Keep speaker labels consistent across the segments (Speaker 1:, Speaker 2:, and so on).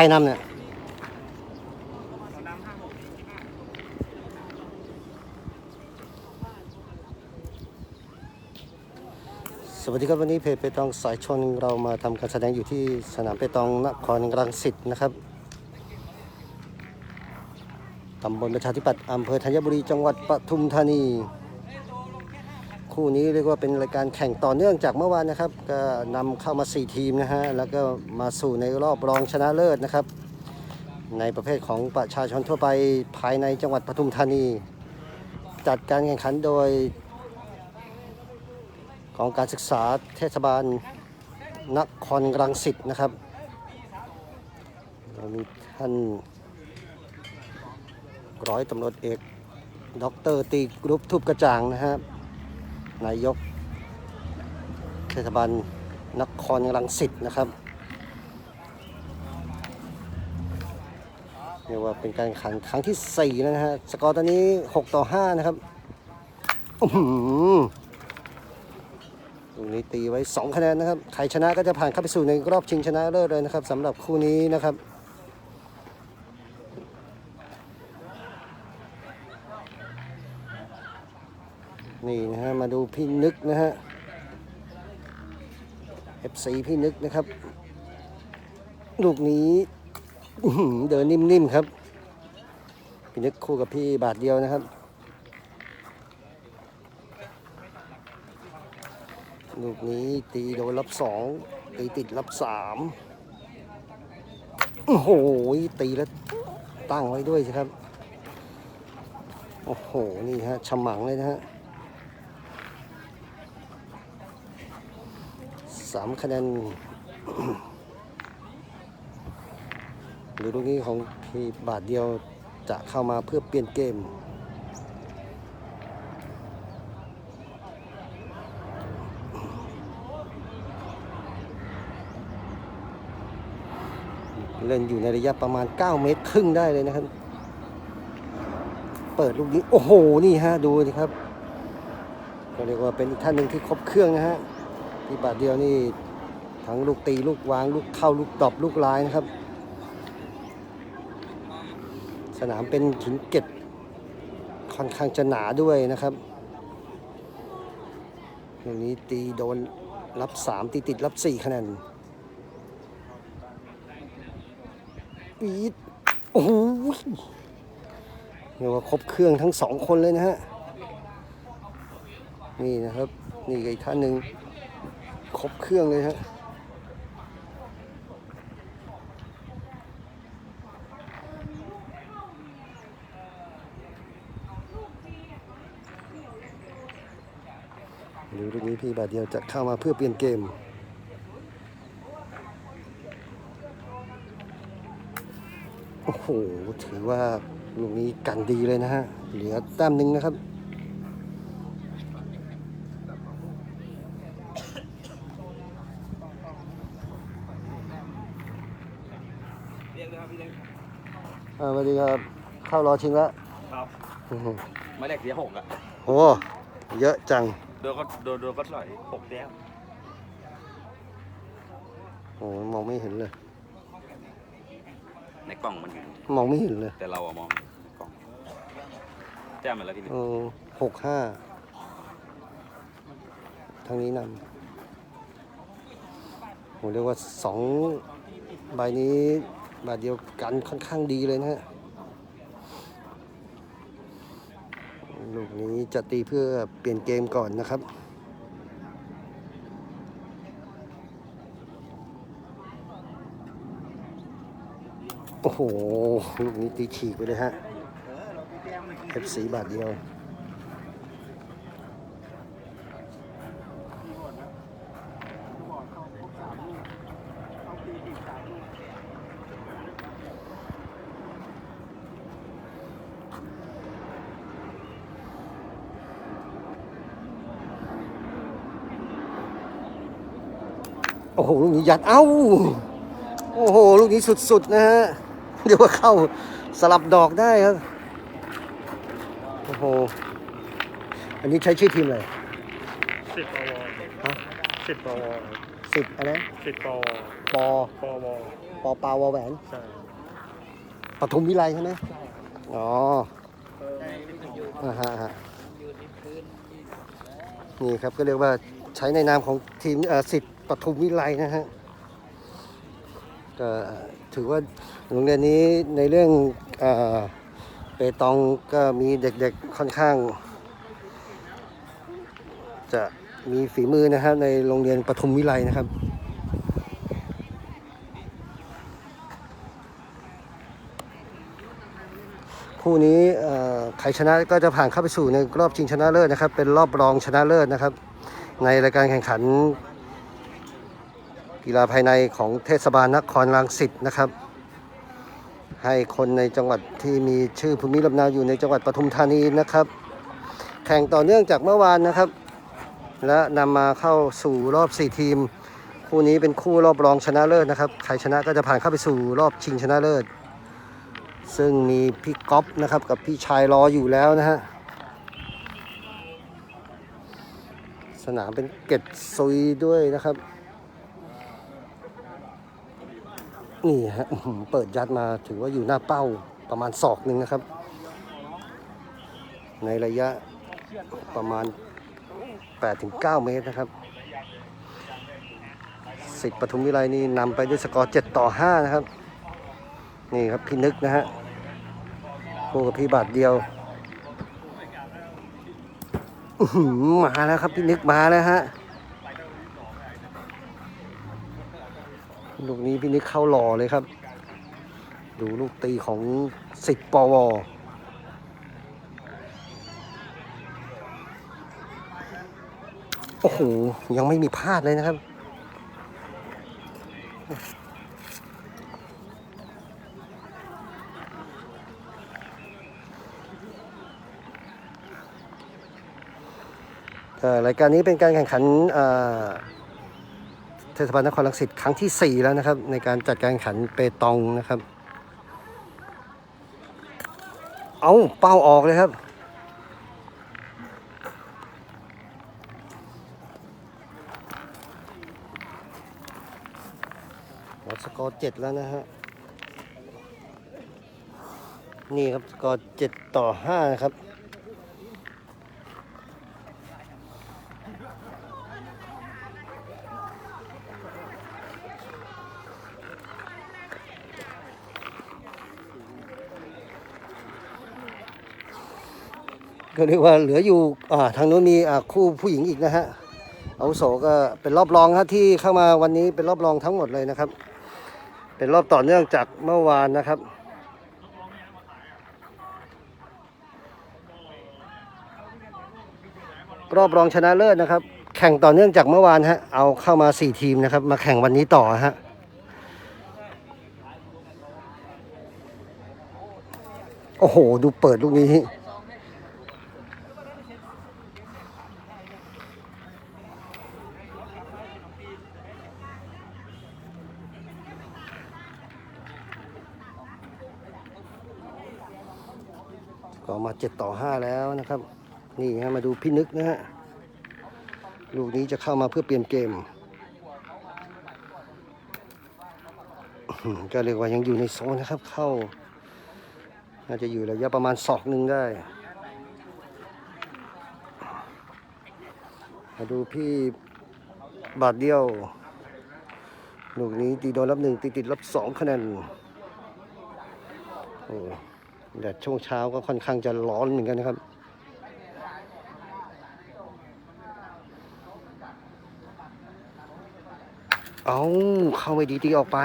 Speaker 1: รนำเนี่ยสวัสดีครับวันนี้เพจเปตองสายชนเรามาทำการแสดงอยู่ที่สนามเปตองนครรังสิตนะครับตำบลประชาธิปัตย์อำเภอธัญบุรีจังหวัดปทุมธานี คู่นี้เรียกว่าเป็นรายการแข่งต่อเนื่องจากเมื่อวานนะครับ ก็นำเข้ามา 4 ทีมนะฮะแล้วก็มาสู่ในรอบรองชนะเลิศนะครับ ในประเภทของประชาชนทั่วไปภายในจังหวัดปทุมธานี จัดการแข่งขันโดยของการศึกษาเทศบาลนครรังสิตนะครับเรามีท่านร้อยตำรวจเอกด็อกเตอร์ตีกรุ๊ปทุบกระจ่างนะครับ นายกเทศบาลนครรังสิตนะครับเรียกว่าเป็นการแข่งขันครั้งที่ 4 แล้วนะฮะ สกอร์ตอนนี้ 6 ต่อ 5 นะครับอื้อหือตรงนี้ตีไว้ 2 คะแนนนะครับ ใครชนะก็จะผ่านเข้าไปสู่ในรอบชิงชนะเลิศเลยนะครับสำหรับคู่นี้นะครับ นี่นะฮะมาดูพี่นึกนะฮะ FC พี่นึกนะครับ ลูกนี้เดินนิ่มๆครับ พี่นึกคู่กับพี่บาทเดียวนะครับ ลูกนี้ตีโดนรับสองตีติดรับสามโอ้โหตีแล้วตั้งไว้ด้วยสิครับ โอ้โห นี่ฮะฉมังเลยนะฮะ สามคะแนนหรือลูกนี้ของพี่บาทเดียวจะเข้ามาเพื่อเปลี่ยนเกม เล่นอยู่ในระยะประมาณ 9 เมตรครึ่งได้เลยนะครับ เปิดลูกนี้ โอ้โห นี่ฮะ ดูสิครับก็เรียกว่าเป็นอีกท่านหนึ่งที่ครบเครื่องนะฮะ ที่บาทเดียวนี่ทั้งลูกตีลูกวางลูกเข้าลูกดอปลูกลายนะครับ สนามเป็นหินเก็บค่อนข้างจะหนาด้วยนะครับลูกนี้ตีโดนรับ 3 ตีติดรับ 4 คะแนนปีดโอ้โหเรียกว่าครบเครื่องทั้งสองคนเลยนะฮะ นี่นะครับ นี่ก็อีกท่านหนึ่ง ครบเครื่องเลยฮะหรือลูกนี้พี่บาทเดียวจะเข้ามาเพื่อเปลี่ยนเกม โอ้โห ถือว่าลูกนี้กันดีเลยนะฮะ เหลือแต้มหนึ่งนะครับ อ่าสวัสดีครับ เข้ารอชิงแล้ว
Speaker 2: ครับ
Speaker 1: อื้อหือ
Speaker 2: ไม่แรกเสียหกอะ
Speaker 1: โอ้เยอะจัง
Speaker 2: โดนก็โดนโดนก็ถอยหกแต้ม
Speaker 1: โอ้มองไม่เห็นเลย
Speaker 2: ในกล่องมันอยู่
Speaker 1: มองไม่เห็นเลย
Speaker 2: แต่เราอะมองกล่องแต้มมาแล้วพี่นึก
Speaker 1: เออหกห้าทางนี้นำผมเรียกว่าสองใบนี้ ใบเดียวกันค่อนข้างดีเลยนะฮะลูกนี้จะตีเพื่อเปลี่ยนเกมก่อนนะครับ โอ้โห ลูกนี้ตีฉีกไปเลยฮะ F4 บาทเดียว โอ้โห ลูกนี้ยัด เอ้า โอ้โห ลูกนี้สุด ๆ นะฮะ เดี๋ยวว่าเข้าสลับดอกได้ครับ โอ้โห อันนี้ใช้ชื่อทีมอะไร
Speaker 3: สิบปว
Speaker 1: ฮะ
Speaker 3: สิบปว
Speaker 1: สิทธิ์อะไร
Speaker 3: สิบปอ
Speaker 1: ปอ
Speaker 3: ปอว
Speaker 1: ปอปาวอแหวน
Speaker 3: ใช่
Speaker 1: ปทุมวิไลใช่ไหมอ๋ออ่าฮะฮะนี่ครับก็เรียกว่าใช้ในนามของทีมเอ่อสิทธิ์ ปทุมวิไลนะฮะก็ถือว่าโรงเรียนนี้ในเรื่องเอ่อเปตองก็มีเด็กๆค่อนข้าง จะมีฝีมือนะครับในโรงเรียนปทุมวิไลนะครับคู่นี้ใครชนะก็จะผ่านเข้าไปสู่ในรอบชิงชนะเลิศนะครับ เป็นรอบรองชนะเลิศนะครับ ในรายการแข่งขัน กีฬาภายในของเทศบาลนครรังสิตนะครับ ให้คนในจังหวัดที่มีชื่อภูมิลำเนาอยู่ในจังหวัดปทุมธานีนะครับ แข่งต่อเนื่องจากเมื่อวานนะครับ และนำมาเข้าสู่รอบ 4 ทีม คู่นี้เป็นคู่รอบรองชนะเลิศนะครับ ใครชนะก็จะผ่านเข้าไปสู่รอบชิงชนะเลิศ ซึ่งมีพี่ก๊อฟนะครับกับพี่ชายรออยู่แล้วนะฮะสนามเป็นเกตซุยด้วยนะครับ นี่ฮะเปิดยัดมาถือว่าอยู่หน้าเป้าประมาณศอกหนึ่งนะครับ ในระยะประมาณ 8-9 เมตรนะครับสิทธิ์ปทุมวิไลนี่นำไปด้วยสกอร์ 7 ต่อ 5 นะครับ นี่ครับพี่นึกนะฮะคู่กับพี่บาทเดียวมาแล้วครับพี่นึกมาแล้วฮะ ลูกนี้พี่นึกเข้าหล่อเลยครับ ดูลูกตีของสิทธิ์ปวโอ้โห ยังไม่มีพลาดเลยนะครับ รายการนี้เป็นการแข่งขัน เทศบาลนครรังสิตครั้งที่ 4 แล้วนะครับ ในการจัดการแข่งขันเปตองนะครับ เอาเป้าออกเลยครับหัวสกอร์เจ็ดแล้วนะฮะ นี่ครับสกอร์เจ็ดต่อห้านะครับ ก็เรียกว่าเหลืออยู่ทางนู้นมีคู่ผู้หญิงอีกนะฮะอาโสก็เป็นรอบรองครับที่เข้ามาวันนี้เป็นรอบรองทั้งหมดเลยนะครับ เป็นรอบต่อเนื่องจากเมื่อวานนะครับรอบรองชนะเลิศนะครับ แข่งต่อเนื่องจากเมื่อวานฮะเอาเข้ามา 4 ทีมนะครับ มาแข่งวันนี้ต่อฮะโอ้โห ดูเปิดลูกนี้ ก็มาเจ็ดต่อห้าแล้วนะครับ นี่ฮะมาดูพี่นึกนะฮะลูกนี้จะเข้ามาเพื่อเปลี่ยนเกม ก็เรียกว่ายังอยู่ในโซนนะครับ เข้า น่าจะอยู่ระยะประมาณศอกหนึ่งได้มาดูพี่บาทเดียว ลูกนี้ตีโดนรับหนึ่งตีติดรับสองคะแนนโอ้ แดดช่วงเช้าก็ค่อนข้างจะร้อนเหมือนกันนะครับ เอาเข้าไปดีๆออกไป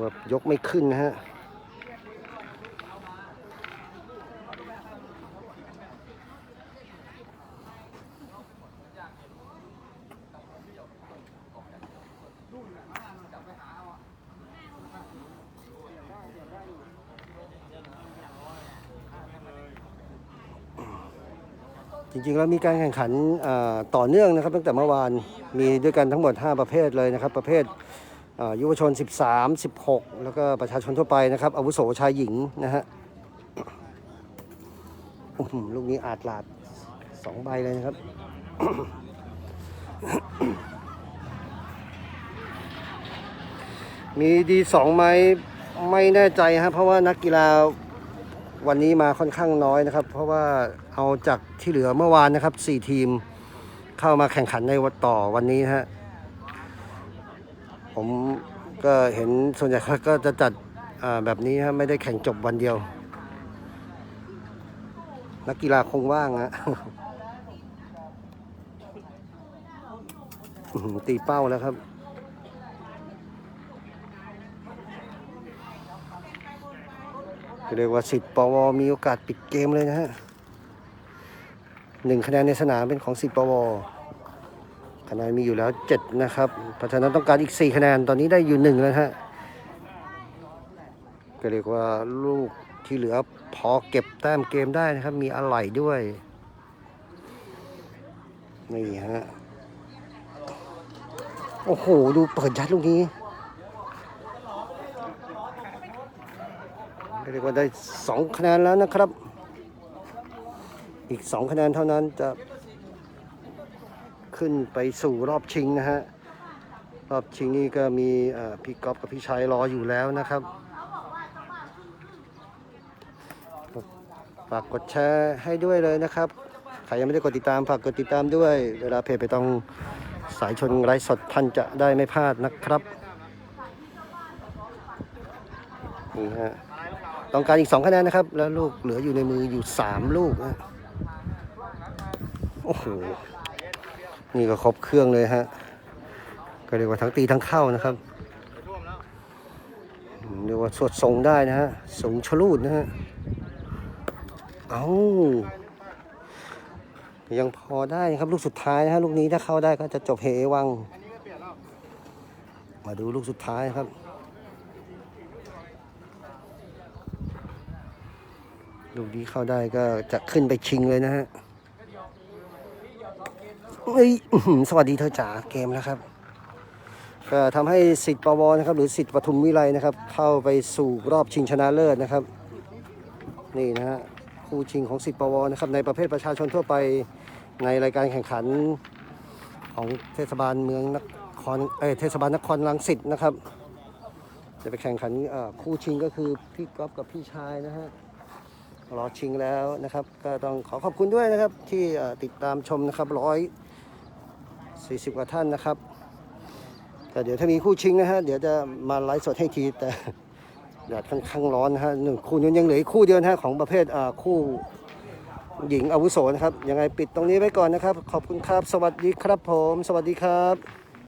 Speaker 1: แบบยกไม่ขึ้นนะฮะ จริงๆแล้วมีการแข่งขันต่อเนื่องนะครับ ตั้งแต่เมื่อวานมีด้วยกันทั้งหมด 5 ประเภทเลยนะครับ ประเภทยุวชน 13 16 แล้วก็ประชาชนทั่วไปนะครับอาวุโสชายหญิงนะฮะอื้อหือลูกนี้อาจหลาดสองใบเลยนะครับ มีดีสองไหมไม่แน่ใจฮะเพราะว่านักกีฬา วันนี้มาค่อนข้างน้อยนะครับ เพราะว่าเอาจากที่เหลือเมื่อวานนะครับสี่ทีมเข้ามาแข่งขันในวันต่อวันนี้ฮะผมก็เห็นส่วนใหญ่เขาก็จะจัดแบบนี้ฮะไม่ได้แข่งจบวันเดียว นักกีฬาคงว่างฮะตีเป้าแล้วครับ เรียกว่าสิทธิ์ปวมีโอกาสปิดเกมเลยนะฮะหนึ่งคะแนนในสนามเป็นของสิทธิ์ปวคะแนนมีอยู่แล้วเจ็ดนะครับ เพราะฉะนั้นต้องการอีกสี่คะแนน ตอนนี้ได้อยู่หนึ่งแล้วฮะ ก็เรียกว่าลูกที่เหลือพอเก็บแต้มเกมได้นะครับ มีอะไหล่ด้วย นี่ฮะ โอ้โห ดูเปิดยัดลูกนี้ เรียาได้สองคะแนนแล้วนะครับ อีกสองคะแนนเท่านั้นจะขึ้นไปสู่รอบชิงนะฮะ รอบชิงนี่ก็มีพี่ก๊อฟกับพี่ชัยรออยู่แล้วนะครับฝากกดแชร์ให้ด้วยเลยนะครับ ใครยังไม่ได้กดติดตามฝากกดติดตามด้วย เวลาเพจไปต้องสายชนไร้สดท่านจะได้ไม่พลาดนะครับ นี่ฮะ ต้องการอีก 2 คะแนนนะครับ แล้วลูกเหลืออยู่ในมืออยู่ 3 ลูกนะโอ้โห นี่ก็ครบเครื่องเลยฮะ ก็เรียกว่าทั้งตีทั้งเข้านะครับ เรียกว่าสวดทรงได้นะฮะสงชะลูดนะฮะ เอายังพอได้ครับลูกสุดท้ายนะฮะลูกนี้ถ้าเข้าได้ก็จะจบเฮวัง มาดูลูกสุดท้ายครับ ลูกนี้เข้าได้ก็จะขึ้นไปชิงเลยนะฮะเฮ้ยสวัสดีเธอจ๋าเกมแล้วครับก็ทำให้สิทธิ์ปวนะครับ หรือสิทธิ์ปทุมวิไลนะครับ เข้าไปสู่รอบชิงชนะเลิศนะครับ นี่นะฮะคู่ชิงของสิทธิ์ปวนะครับ ในประเภทประชาชนทั่วไปในรายการแข่งขันของเทศบาลเมืองนครเอเทศบาลนครรังสิตนะครับ จะไปแข่งขันคู่ชิงก็คือพี่ก๊อฟกับพี่ชายนะฮะ รอชิงแล้วนะครับ ก็ต้องขอขอบคุณด้วยนะครับที่ติดตามชมนะครับร้อยสี่สิบกว่าท่านนะครับแต่เดี๋ยวถ้ามีคู่ชิงนะฮะเดี๋ยวจะมาไลฟ์สดให้ทีแต่แดดค่อนข้างร้อนนะฮะหนึ่งคู่นี้ยังเหลืออีกคู่เดียวนะฮะของประเภทคู่หญิงอาวุโสนะครับยังไงปิดตรงนี้ไว้ก่อนนะครับ ขอบคุณครับ สวัสดีครับผม สวัสดีครับ